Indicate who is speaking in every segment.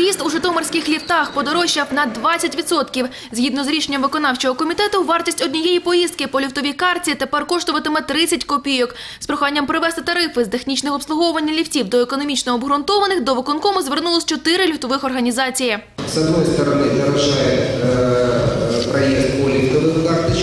Speaker 1: Проїзд у житомирських ліфтах подорожчав на 20%. Згідно з рішенням виконавчого комітету, вартість однієї поїздки по ліфтовій карті тепер коштуватиме 30 копійок. З проханням привести тарифи з технічного обслуговування ліфтів до економічно обґрунтованих до виконкому звернулось чотири ліфтових організації.
Speaker 2: З однієї сторони дорожчає проїзд по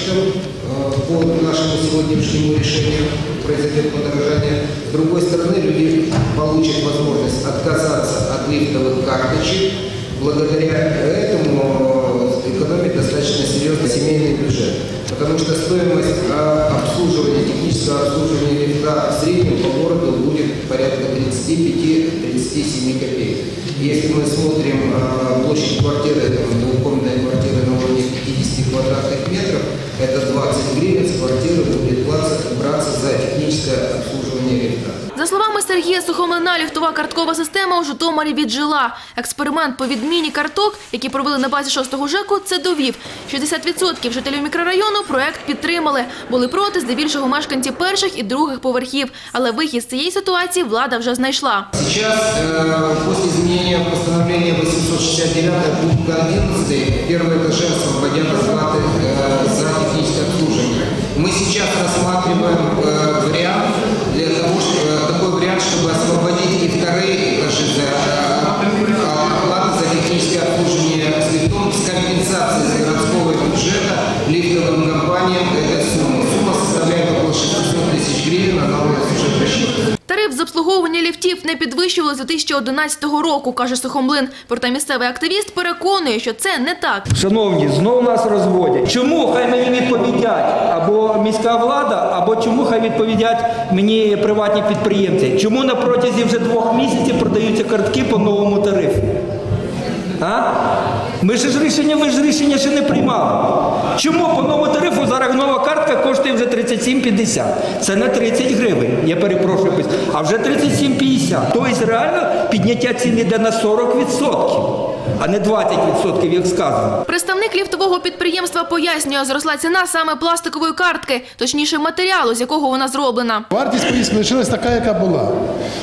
Speaker 2: карточкам. Э, По нашему сегодняшнему решению произойдет подорожание. С другой стороны, люди получат возможность отказаться от лифтовых карточек. Благодаря этому э, экономит достаточно серьезно семейный бюджет. Потому что стоимость э, обслуживания, технического обслуживания лифта в среднем по городу будет порядка 35-37 копеек. Если мы смотрим площадь квартиры, техническое обслуживание лифта.
Speaker 1: За словами Сергія Сухомлина, ліфтова карткова система у Житомирі віджила. Експеримент по відміні карток, які провели на базі 6-го ЖЕКу, це довів. 60% жителів мікрорайону проект підтримали. Були проти здебільшого мешканці перших і других поверхів. Але вихід з цієї ситуації влада вже знайшла.
Speaker 2: Сейчас, э, после изменения постановления 869 пункт 11, первые этажи освободят от платы э, за техническое обслуживание. Мы сейчас рассматриваем
Speaker 1: Тариф з обслуговування ліфтів не підвищували з 2011 року, каже Сухомлин. Проте місцевий активіст переконує, що це не так.
Speaker 3: Шановні, знову нас розводять. Чому хай мені відповідять або міська влада, або чому хай відповідять мені приватні підприємці? Чому на протязі вже двох місяців продаються картки по новому тарифу? А? Ми ж рішення, ви ж рішення ще не приймали. Чому по новому тарифу зараз 37,50? Це не 30 гривень, я перепрошую, а вже 37,50. Тобто реально підняття ціни йде на 40%, а не 20%, як сказано.
Speaker 1: Представник ліфтового підприємства пояснює, зросла ціна саме пластикової картки, точніше матеріалу, з якого вона зроблена.
Speaker 4: Вартість поїздки лишилась така, яка була.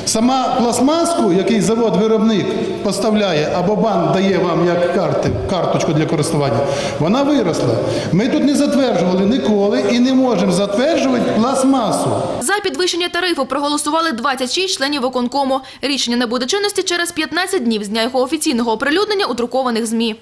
Speaker 4: Сама пластмаску, який завод-виробник поставляє або банк дає вам як карти, карточку для користування, вона виросла. Ми тут не затверджували ніколи і не можемо затверджувати пластмасу.
Speaker 1: За підвищення тарифу проголосували 26 членів виконкому. Рішення не буде чинності через 15 днів з дня його офіційного оприлюднення у друкованих ЗМІ.